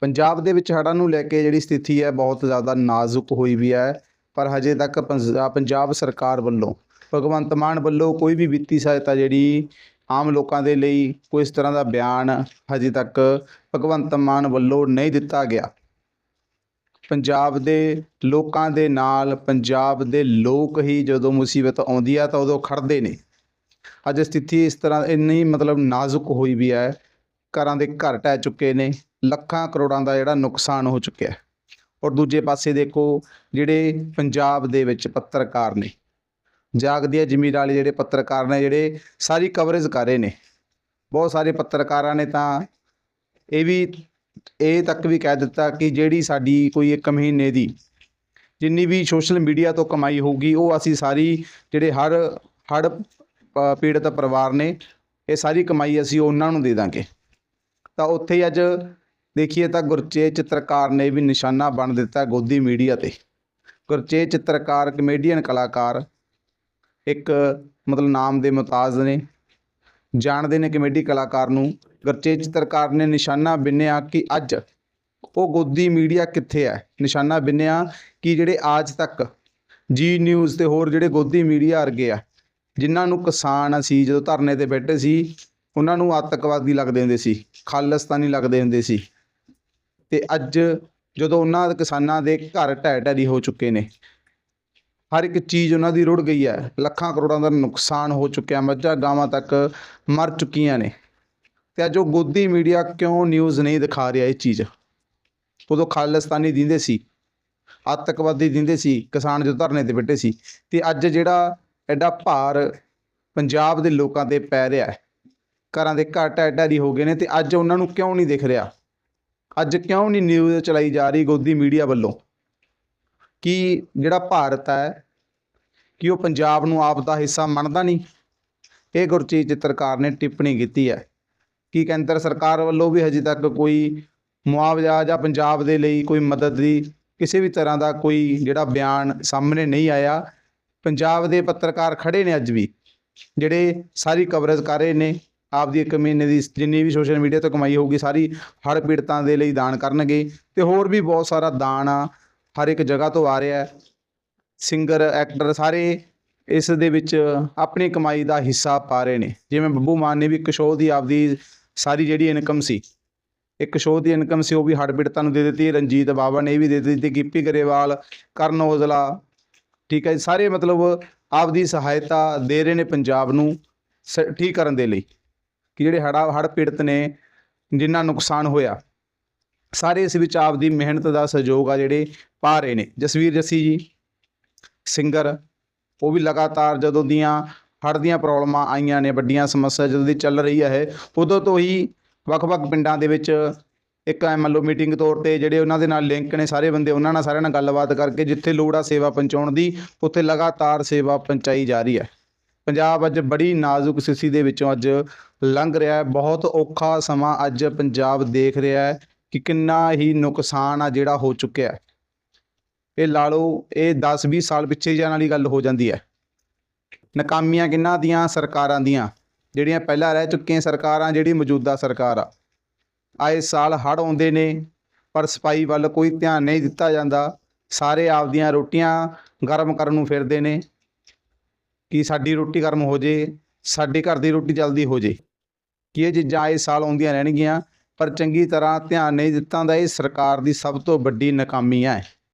ਪੰਜਾਬ ਦੇ ਵਿੱਚ ਹੜ੍ਹਾਂ ਨੂੰ ਲੈ ਕੇ ਜਿਹੜੀ ਸਥਿਤੀ ਹੈ ਬਹੁਤ ਜ਼ਿਆਦਾ ਨਾਜ਼ੁਕ ਹੋਈ ਵੀ ਹੈ, ਪਰ ਹਜੇ ਤੱਕ ਪੰਜਾ- ਪੰਜਾਬ ਸਰਕਾਰ ਵੱਲੋਂ, ਭਗਵੰਤ ਮਾਨ ਵੱਲੋਂ ਕੋਈ ਵੀ ਵਿੱਤੀ ਸਹਾਇਤਾ ਜਿਹੜੀ ਆਮ ਲੋਕਾਂ ਦੇ ਲਈ ਕੋਈ ਇਸ ਤਰ੍ਹਾਂ ਦਾ ਬਿਆਨ ਹਜੇ ਤੱਕ ਭਗਵੰਤ ਮਾਨ ਵੱਲੋਂ ਨਹੀਂ ਦਿੱਤਾ ਗਿਆ। ਪੰਜਾਬ ਦੇ ਲੋਕਾਂ ਦੇ ਨਾਲ, ਪੰਜਾਬ ਦੇ ਲੋਕ ਹੀ ਜਦੋਂ ਮੁਸੀਬਤ ਆਉਂਦੀ ਆ ਤਾਂ ਉਦੋਂ ਖੜਦੇ ਨੇ। ਅੱਜ ਸਥਿਤੀ ਇਸ ਤਰ੍ਹਾਂ ਇੰਨੀ ਮਤਲਬ ਨਾਜ਼ੁਕ ਹੋਈ ਵੀ ਹੈ ਘਰਾਂ ਦੇ ਘਰ ਢਹਿ ਚੁੱਕੇ ਨੇ, ਲੱਖਾਂ ਕਰੋੜਾਂ ਦਾ ਜਿਹੜਾ ਨੁਕਸਾਨ ਹੋ ਚੁੱਕਿਆ ਹੈ। ਔਰ ਦੂਜੇ ਪਾਸੇ ਦੇਖੋ, ਜਿਹੜੇ ਪੰਜਾਬ ਦੇ ਵਿੱਚ ਪੱਤਰਕਾਰ ਨੇ ਜਾਗਦੀਆਂ ਹੈ ਜ਼ਮੀਰ ਵਾਲੇ ਜਿਹੜੇ ਪੱਤਰਕਾਰ ਨੇ, ਜਿਹੜੇ ਸਾਰੀ ਕਵਰੇਜ ਕਰ ਰਹੇ ਨੇ ਬਹੁਤ ਸਾਰੇ ਪੱਤਰਕਾਰਾਂ ਨੇ ਤਾਂ ਇਹ ਵੀ, ਇਹ ਤੱਕ ਵੀ ਕਹਿ ਦਿੱਤਾ ਕਿ ਜਿਹੜੀ ਸਾਡੀ ਕੋਈ ਇੱਕ ਮਹੀਨੇ ਦੀ ਜਿੰਨੀ ਵੀ ਸੋਸ਼ਲ ਮੀਡੀਆ ਤੋਂ ਕਮਾਈ ਹੋਊਗੀ, ਉਹ ਅਸੀਂ ਸਾਰੀ ਜਿਹੜੇ ਹਰ ਹੜ ਪੀੜਤ ਪਰਿਵਾਰ ਨੇ, ਇਹ ਸਾਰੀ ਕਮਾਈ ਅਸੀਂ ਉਹਨਾਂ ਨੂੰ ਦੇ ਦਾਂਗੇ ਤਾਂ ਉੱਥੇ ਹੀ ਅੱਜ ਦੇਖੀਏ ਤਾਂ ਗੁਰਚੇਤ ਚਿੱਤਰਕਾਰ ਨੇ ਵੀ ਨਿਸ਼ਾਨਾ ਬਣ ਦਿੱਤਾ ਗੋਦੀ ਮੀਡੀਆ ਤੇ। ਗੁਰਚੇਤ ਚਿੱਤਰਕਾਰ ਕਮੇਡੀਅਨ ਕਲਾਕਾਰ ਇੱਕ ਮਤਲਬ ਨਾਮ ਦੇ ਮੁਤਾਜ਼ ਨੇ। ਜਾਣਦੇ ਨੇ ਕਮੇਡੀ ਕਲਾਕਾਰ ਨੂੰ। ਗੁਰਚੇਤ ਚਿੱਤਰਕਾਰ ਨੇ ਨਿਸ਼ਾਨਾ ਬਿੰਨਿਆ ਕਿ ਅੱਜ ਉਹ ਗੋਦੀ ਮੀਡੀਆ ਕਿੱਥੇ ਹੈ? ਨਿਸ਼ਾਨਾ ਬਿੰਨਿਆ ਕਿ ਜਿਹੜੇ ਆਜ ਤੱਕ ਜੀ ਨਿਊਜ਼ ਤੇ ਹੋਰ ਜਿਹੜੇ ਗੋਦੀ ਮੀਡੀਆ ਵਰਗੇ ਆ, ਜਿਨ੍ਹਾਂ ਨੂੰ ਕਿਸਾਨ ਅਸੀਂ ਜਦੋਂ ਧਰਨੇ ਤੇ ਬੈਠੇ ਸੀ ਉਹਨਾਂ ਨੂੰ ਆਤੰਕਵਾਦੀ ਲੱਗਦੇ ਹੁੰਦੇ ਸੀ, ਖਾਲਿਸਤਾਨੀ ਲੱਗਦੇ ਹੁੰਦੇ ਸੀ। ਤੇ ਅੱਜ ਜਦੋਂ ਉਹਨਾਂ ਦੇ ਕਿਸਾਨਾਂ ਦੇ ਘਰ ਢਹਿ ਢਹਿਰੀ ਹੋ ਚੁੱਕੇ ਨੇ, ਹਰ ਇੱਕ ਚੀਜ਼ ਉਹਨਾਂ ਦੀ ਰੁੜ ਗਈ ਹੈ। ਲੱਖਾਂ ਕਰੋੜਾਂ ਦਾ ਨੁਕਸਾਨ ਹੋ ਚੁੱਕਿਆ, ਮੱਝਾਂ ਗਾਵਾਂ ਤੱਕ ਮਰ ਚੁੱਕੀਆਂ ਨੇ। ਤੇ ਅੱਜ ਉਹ ਗੋਦੀ ਮੀਡੀਆ ਕਿਉਂ ਨਿਊਜ਼ ਨਹੀਂ ਦਿਖਾ ਰਿਹਾ ਇਹ ਚੀਜ਼? ਉਦੋਂ ਖਾਲਿਸਤਾਨੀ ਦਿੰਦੇ ਸੀ, ਆਤੰਕਵਾਦੀ ਦਿੰਦੇ ਸੀ, ਕਿਸਾਨ ਜਦੋਂ ਧਰਨੇ ਤੇ ਬੈਠੇ ਸੀ। ਤੇ ਅੱਜ ਜਿਹੜਾ ਐਡਾ ਭਾਰ ਪੰਜਾਬ ਦੇ ਲੋਕਾਂ ਤੇ ਪੈ ਰਿਹਾ ਹੈ ਘਰਾਂ ਦੇ ਘਰ ਢਹਿ ਢਹਿ ਹੋ ਗਏ ਨੇ ਤੇ ਅੱਜ ਉਹਨਾਂ ਨੂੰ ਕਿਉਂ ਨਹੀਂ ਦਿਖ ਰਿਹਾ? ਅੱਜ ਕਿਉਂ ਨਹੀਂ ਨਿਊਜ਼ ਚਲਾਈ ਜਾ ਰਹੀ ਗੋਦੀ ਮੀਡੀਆ ਵੱਲੋਂ? ਕਿ ਜਿਹੜਾ ਭਾਰਤ ਹੈ, ਕਿ ਉਹ ਪੰਜਾਬ ਨੂੰ ਆਪ ਦਾ ਹਿੱਸਾ ਮੰਨਦਾ ਨਹੀਂ? ਇਹ ਗੁਰਚੀਤ ਚਿੱਤਰਕਾਰ ਨੇ ਟਿੱਪਣੀ ਕੀਤੀ ਹੈ। ਕਿ ਕੇਂਦਰ ਸਰਕਾਰ ਵੱਲੋਂ ਵੀ ਹਜੇ ਤੱਕ ਕੋਈ ਮੁਆਵਜ਼ਾ ਜਾਂ ਪੰਜਾਬ ਦੇ ਲਈ ਕੋਈ ਮਦਦ ਦੀ ਕਿਸੇ ਵੀ ਤਰ੍ਹਾਂ ਦਾ ਕੋਈ ਜਿਹੜਾ ਬਿਆਨ ਸਾਹਮਣੇ ਨਹੀਂ ਆਇਆ? ਪੰਜਾਬ ਦੇ ਪੱਤਰਕਾਰ ਖੜੇ ਨੇ ਅੱਜ ਵੀ, ਜਿਹੜੇ ਸਾਰੀ ਕਵਰੇਜ ਕਰ ਰਹੇ ਨੇ। ਆਪਦੀ ਇੱਕ ਮਹੀਨੇ ਦੀ ਜਿੰਨੀ ਵੀ ਸੋਸ਼ਲ ਮੀਡੀਆ ਤੋਂ ਕਮਾਈ ਹੋਊਗੀ, ਸਾਰੀ ਹੜ੍ਹ ਪੀੜਤਾਂ ਦੇ ਲਈ ਦਾਨ ਕਰਨਗੇ ਤੇ ਹੋਰ ਵੀ ਬਹੁਤ ਸਾਰਾ ਦਾਨ ਆ, ਹਰ ਇੱਕ ਜਗ੍ਹਾ ਤੋਂ ਆ ਰਿਹਾ ਸਿੰਗਰ ਐਕਟਰ ਸਾਰੇ ਇਸ ਦੇ ਵਿੱਚ ਆਪਣੀ ਕਮਾਈ ਦਾ ਹਿੱਸਾ ਪਾ ਰਹੇ ਨੇ। ਜਿਵੇਂ ਬੱਬੂ ਮਾਨ ਨੇ ਵੀ ਇੱਕ ਸ਼ੋਅ ਦੀ ਆਪਦੀ ਸਾਰੀ ਜਿਹੜੀ ਇਨਕਮ ਸੀ, ਇੱਕ ਸ਼ੋਅ ਦੀ ਇਨਕਮ ਸੀ, ਉਹ ਵੀ ਹੜ੍ਹ ਪੀੜਤਾਂ ਨੂੰ ਦੇ ਦਿੱਤੀ, ਰਣਜੀਤ ਬਾਵਾ ਨੇ ਵੀ ਦੇ ਦਿੱਤੀ, ਗਿੱਪੀ ਗਰੇਵਾਲ, ਕਰਨ ਔਜਲਾ, ਠੀਕ ਹੈ ਸਾਰੇ ਮਤਲਬ ਆਪਦੀ ਸਹਾਇਤਾ ਦੇ ਰਹੇ ਨੇ ਪੰਜਾਬ ਨੂੰ ਸ- ਠੀਕ ਕਰਨ ਦੇ ਲਈ। ਕਿ ਜਿਹੜੇ ਹੜ੍ਹਾਂ ਹੜ੍ਹ ਪੀੜਤ ਨੇ ਜਿੰਨਾ ਨੁਕਸਾਨ ਹੋਇਆ। ਸਾਰੇ ਇਸ ਵਿੱਚ ਆਪਦੀ ਮਿਹਨਤ ਦਾ ਸਹਿਯੋਗ ਆ ਜਿਹੜੇ ਪਾ ਰਹੇ ਨੇ। ਜਸਵੀਰ ਜੱਸੀ ਜੀ, ਸਿੰਗਰ, ਉਹ ਵੀ ਲਗਾਤਾਰ ਜਦੋਂ ਦੀਆਂ ਹੜ੍ਹ ਦੀਆਂ ਪ੍ਰੋਬਲਮਾਂ ਆਈਆਂ ਨੇ, ਵੱਡੀਆਂ ਸਮੱਸਿਆ ਜਦੋਂ ਦੀ ਚੱਲ ਰਹੀ ਹੈ ਉਦੋਂ ਤੋਂ ਹੀ ਵੱਖ-ਵੱਖ ਪਿੰਡਾਂ ਦੇ ਵਿੱਚ ਇੱਕ ਐ ਮੰਨ ਲਓ ਮੀਟਿੰਗ ਤੌਰ ਤੇ ਜਿਹੜੇ ਉਹਨਾਂ ਦੇ ਨਾਲ ਲਿੰਕ ਨੇ ਸਾਰੇ ਬੰਦੇ, ਉਹਨਾਂ ਨਾਲ ਸਾਰਿਆਂ ਨਾਲ ਗੱਲਬਾਤ ਕਰਕੇ ਜਿੱਥੇ ਲੋੜ ਆ ਸੇਵਾ ਪਹੁੰਚਾਉਣ ਦੀ, ਉੱਥੇ ਲਗਾਤਾਰ ਸੇਵਾ ਪਹੁੰਚਾਈ ਜਾ ਰਹੀ ਹੈ ਪੰਜਾਬ ਅੱਜ ਬੜੀ ਨਾਜ਼ੁਕ ਸਥਿਤੀ ਦੇ ਵਿੱਚੋਂ ਅੱਜ ਲੰਘ ਰਿਹਾ ਹੈ। ਬਹੁਤ ਔਖਾ ਸਮਾਂ ਅੱਜ ਪੰਜਾਬ ਦੇਖ ਰਿਹਾ ਹੈ ਕਿ ਕਿੰਨਾ ਹੀ ਨੁਕਸਾਨ ਆ ਜਿਹੜਾ ਹੋ ਚੁੱਕਿਆ ਹੈ। ਇਹ ਲਾ ਲਓ, ਇਹ 10 20 ਸਾਲ ਪਿੱਛੇ ਜਾਣ ਵਾਲੀ ਗੱਲ ਹੋ ਜਾਂਦੀ ਹੈ। ਨਾਕਾਮੀਆਂ ਕਿੰਨਾਂ ਦੀਆਂ? ਸਰਕਾਰਾਂ ਦੀਆਂ। ਜਿਹੜੀਆਂ ਪਹਿਲਾਂ ਰਹਿ ਚੁੱਕੀਆਂ ਸਰਕਾਰਾਂ, ਜਿਹੜੀ ਮੌਜੂਦਾ ਸਰਕਾਰ ਆ। ਆਏ ਸਾਲ ਹੜ੍ਹ ਆਉਂਦੇ ਨੇ, ਪਰ ਸਫ਼ਾਈ ਵੱਲ ਕੋਈ ਧਿਆਨ ਨਹੀਂ ਦਿੱਤਾ ਜਾਂਦਾ। ਸਾਰੇ ਆਪਦੀਆਂ ਰੋਟੀਆਂ ਗਰਮ ਕਰਨ ਨੂੰ ਫਿਰਦੇ ਨੇ। ਕਿ ਸਾਡੀ ਰੋਟੀ ਗਰਮ ਹੋ ਜੇ, ਸਾਡੇ ਘਰ ਦੀ ਰੋਟੀ ਜਲਦੀ ਹੋ ਜੇ। ਕਿ ਇਹ ਚੀਜ਼ਾਂ ਇਸ ਸਾਲ ਆਉਂਦੀਆਂ ਰਹਿਣਗੀਆਂ, ਪਰ ਚੰਗੀ ਤਰ੍ਹਾਂ ਧਿਆਨ ਨਹੀਂ ਦਿੱਤਾ ਦਾ ਇਹ ਸਰਕਾਰ ਦੀ ਸਭ ਤੋਂ ਵੱਡੀ ਨਾਕਾਮੀ ਹੈ।